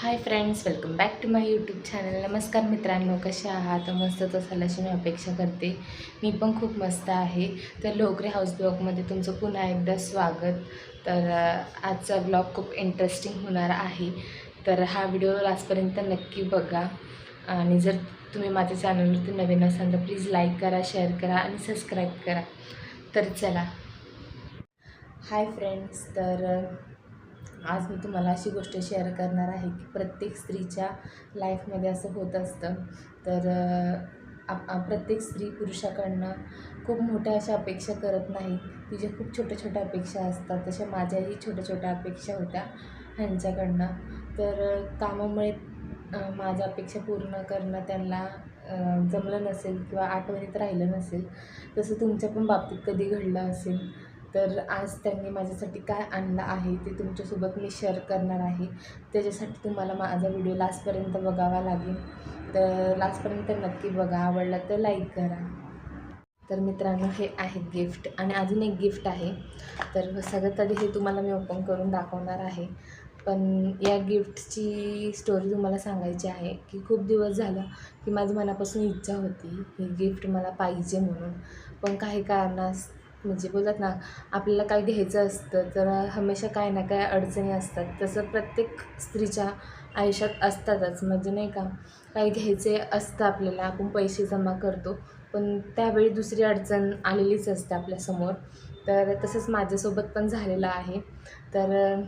Hi friends welcome back to my YouTube channel नमस्कार मित्रांनो कसे आहात? मस्तच असाल अशी मी अपेक्षा करते. मी पण खूप मस्त आहे. तर लोकरे हाऊस ब्लॉगमध्ये तुमचं पुन्हा एकदा स्वागत. तर आजचा ब्लॉग खूप इंटरेस्टिंग होणार आहे. तर हा व्हिडिओ लास्टपर्यंत नक्की बघा. आणि जर तुम्ही माझ्या चॅनलवरती नवीन असाल तर प्लीज लाईक करा शेअर करा आणि सबस्क्राईब करा. तर चला. हाय फ्रेंड्स तर आज मी तुम्हाला अशी गोष्ट शेअर करणार आहे की प्रत्येक स्त्रीच्या लाईफमध्ये असं होत असतं. तर आप प्रत्येक स्त्री पुरुषाकडनं खूप मोठ्या अशा अपेक्षा करत नाही. तिच्या खूप छोट्या छोट्या अपेक्षा असतात. तशा माझ्याही छोट्या छोट्या अपेक्षा होत्या ह्यांच्याकडनं. तर कामामुळे माझ्या अपेक्षा पूर्ण करणं त्यांना जमलं नसेल किंवा आठवणीत राहिलं नसेल तसं तुमच्या पण बाबतीत कधी घडलं असेल तर आज त्यांनी माझ्यासाठी काय आणलं आहे ते तुमच्यासोबत मी शेअर करणार आहे. त्याच्यासाठी तुम्हाला माझा व्हिडिओ लास्टपर्यंत बघावा लागेल. तर लास्टपर्यंत नक्की बघा. आवडला तर लाईक करा. तर मित्रांनो हे आहे गिफ्ट आणि अजून एक गिफ्ट आहे. तर सगळ्यात आधी हे तुम्हाला मी ओपन करून दाखवणार आहे. पण या गिफ्टची स्टोरी तुम्हाला सांगायची आहे की खूप दिवस झालं की माझं मनापासून इच्छा होती ही गिफ्ट मला पाहिजे म्हणून. पण काही कारणास म्हणजे बोलतात ना आपल्याला काय घ्यायचं असतं तर हमेशा काय ना काय अडचणी असतात. तसं प्रत्येक स्त्रीच्या आयुष्यात असतातच. म्हणजे नाही का काही घ्यायचे असतं आपल्याला आपण पैसे जमा करतो पण त्यावेळी दुसरी अडचण आलेलीच असते आपल्यासमोर. तर तसंच माझ्यासोबत पण झालेलं आहे. तर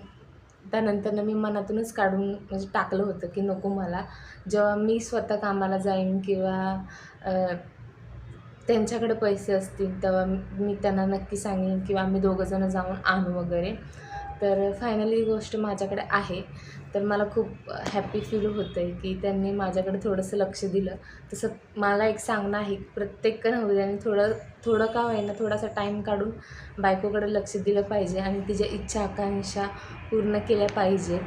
त्यानंतरनं मी मनातूनच काढून म्हणजे टाकलं होतं की नको मला. जेव्हा मी स्वतः कामाला जाईन किंवा त्यांच्याकडे पैसे असतील तेव्हा मी त्यांना नक्की सांगेन किंवा आम्ही दोघंजणं जाऊन आणू वगैरे. तर फायनली ही गोष्ट माझ्याकडे आहे. तर मला खूप हॅपी फील होतं आहे की त्यांनी माझ्याकडे थोडंसं लक्ष दिलं. तसं मला एक सांगणं आहे की प्रत्येक नवऱ्याने थोडं थोडं का होईना थोडासा टाईम काढून बायकोकडे लक्ष दिलं पाहिजे आणि तिच्या इच्छा आकांक्षा पूर्ण केल्या पाहिजे.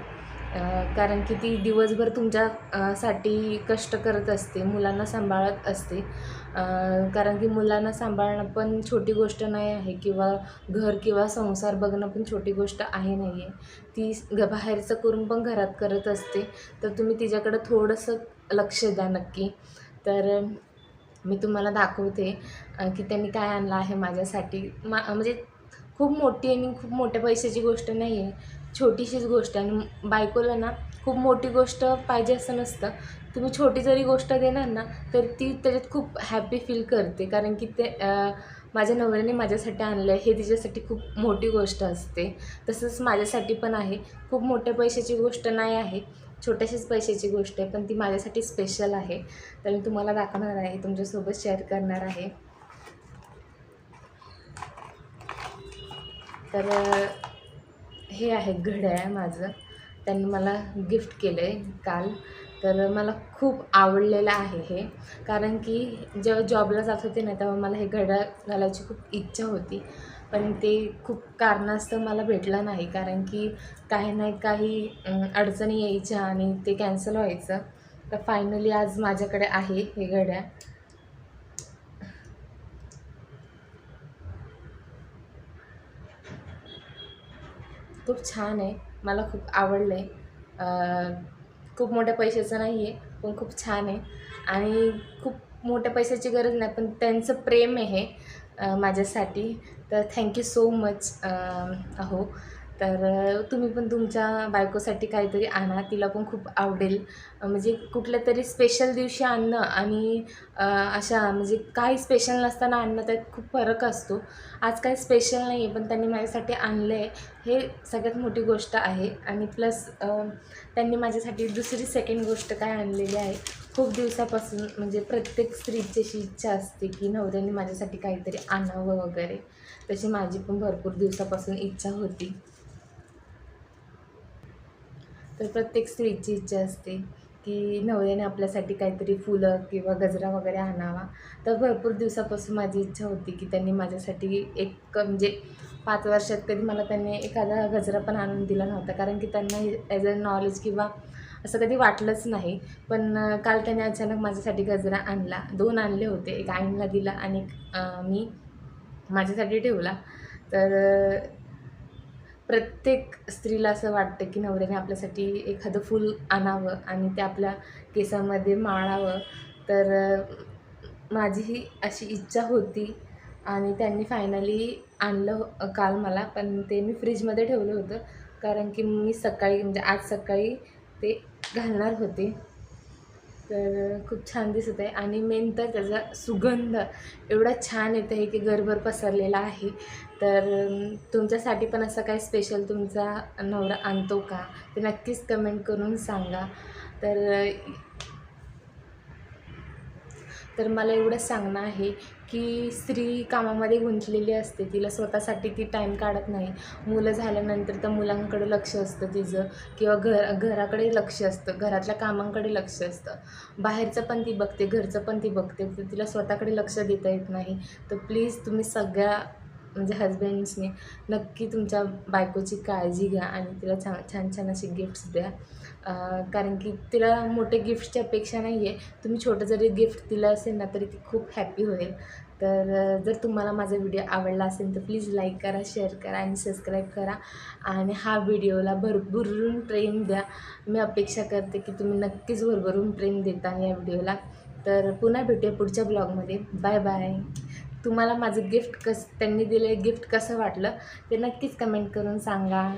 कारण की ती दिवसभर तुमच्या साठी कष्ट करत असते मुलांना सांभाळत असते. कारण की मुलांना सांभाळणं पण छोटी गोष्ट नाही आहे किंवा घर किंवा संसार बघणं पण छोटी गोष्ट आहे नाही आहे ती ग बाहेरचं करून पण घरात करत असते. तर तुम्ही तिच्याकडं थोडंसं लक्ष द्या नक्की. तर मी तुम्हाला दाखवते की त्यांनी काय आणलं आहे माझ्यासाठी. मा म्हणजे खूप मोठी आणि खूप मोठ्या पैशाची गोष्ट नाही आहे. छोटीशीच गोष्ट आहे. आणि बायकोला ना खूप मोठी गोष्ट पाहिजे असं नसतं. तुम्ही छोटी जरी गोष्ट देणार ना तर ती त्याच्यात खूप हॅपी फील करते. कारण की ते माझ्या नवऱ्याने माझ्यासाठी आणलं आहे हे तिच्यासाठी खूप मोठी गोष्ट असते. तसंच माझ्यासाठी पण आहे. खूप मोठ्या पैशाची गोष्ट नाही आहे. छोट्याशाच पैशाची गोष्ट आहे. पण ती माझ्यासाठी स्पेशल आहे. तर मी तुम्हाला दाखवणार आहे. तुमच्यासोबत शेअर करणार आहे. तर हे आहे घड्याळ माझं. त्यांनी मला गिफ्ट केलं आहे काल. तर मला खूप आवडलेलं आहे हे. कारण की जेव्हा जॉबला जात होते ना तेव्हा मला हे घड्याळ घालायची खूप इच्छा होती. पण ते खूप कारणास्तव मला भेटलं नाही. कारण की काही ना काही अडचणी यायच्या आणि ते कॅन्सल व्हायचं. तर फायनली आज माझ्याकडे आहे हे घड्याळ. खूप छान आहे. मला खूप आवडलं आहे खूप मोठ्या पैशाचं नाही आहे पण खूप छान आहे. आणि खूप मोठ्या पैशाची गरज नाही पण त्यांचं प्रेम आहे माझ्यासाठी. तर थँक्यू सो मच अहो. तर तुम्ही पण तुमच्या बायकोसाठी काहीतरी आणा तिला पण खूप आवडेल. म्हणजे कुठल्या तरी स्पेशल दिवशी आणणं आणि अशा म्हणजे काही स्पेशल नसताना आणणं त्यात खूप फरक असतो. आज काही स्पेशल नाही आहे पण त्यांनी माझ्यासाठी आणलं आहे हे सगळ्यात मोठी गोष्ट आहे. आणि प्लस त्यांनी माझ्यासाठी दुसरी सेकंड गोष्ट काय आणलेली आहे. खूप दिवसापासून म्हणजे प्रत्येक स्त्रीची अशी इच्छा असते की नवऱ्याने माझ्यासाठी काहीतरी आणावं वगैरे. तशी माझी पण भरपूर दिवसापासून इच्छा होती. तर प्रत्येक स्त्रीची इच्छा असते की नवऱ्याने आपल्यासाठी काहीतरी फुलं किंवा गजरा वगैरे आणावा. तर भरपूर दिवसापासून माझी इच्छा होती की त्यांनी माझ्यासाठी एक म्हणजे पाच वर्षात कधी मला त्यांनी एखादा गजरा पण आणून दिला नव्हता. कारण की त्यांना ॲज अ नॉलेज किंवा असं कधी वाटलंच नाही. पण काल त्याने अचानक माझ्यासाठी गजरा आणला. दोन आणले होते. एक आईंना दिला आणि एक मी माझ्यासाठी ठेवला. तर प्रत्येक स्त्रीला असं वाटतं की नवऱ्याने आपल्यासाठी एखादं फूल आणावं आणि ते आपल्या केसामध्ये माळावं. तर माझी ही अशी इच्छा होती आणि त्यांनी फायनली आणलं काल मला. पण ते मी फ्रीजमध्ये ठेवलं होतं. कारण की मी सकाळी म्हणजे आज सकाळी ते घालणार होते. तर खूप छान दिसत आहे. आणि मेन तर त्याचा सुगंध एवढा छान येत आहे की घरभर पसरलेला आहे. तर तुमच्यासाठी पण असं काही स्पेशल तुमचा नवरा आणतो का? ते नक्कीच कमेंट करून सांगा. तर तर मला एवढंच सांगणं आहे की स्त्री कामामध्ये गुंतलेली असते तिला स्वतःसाठी ती टाईम काढत नाही. मुलं झाल्यानंतर तर मुलांकडे लक्ष असतं तिचं किंवा घर घराकडे लक्ष असतं घरातल्या कामांकडे लक्ष असतं. बाहेरचं पण ती बघते घरचं पण ती बघते तर तिला स्वतःकडे लक्ष देता येत नाही. तर प्लीज तुम्ही सगळ्या म्हणजे हजबंड्सनी नक्की तुमच्या बायकोची काळजी घ्या आणि तिला छान छान छान असे गिफ्ट्स द्या. कारण की तिला मोठे गिफ्टची अपेक्षा नाही आहे तुम्ही छोटं जरी गिफ्ट दिलं असेल ना तरी ती खूप हॅपी होईल. तर जर तुम्हाला माझा व्हिडिओ आवडला असेल तर प्लीज लाईक करा शेअर करा आणि सबस्क्राईब करा. आणि हा व्हिडिओला भरभरून प्रेम द्या. मी अपेक्षा करते की तुम्ही नक्कीच भरभरून प्रेम देता या व्हिडिओला तर पुन्हा भेटूया पुढच्या ब्लॉगमध्ये बाय बाय तुम्हाला माझं गिफ्ट कसं त्यांनी दिले गिफ्ट कसं वाटलं ते नक्कीच कमेंट करून सांगा.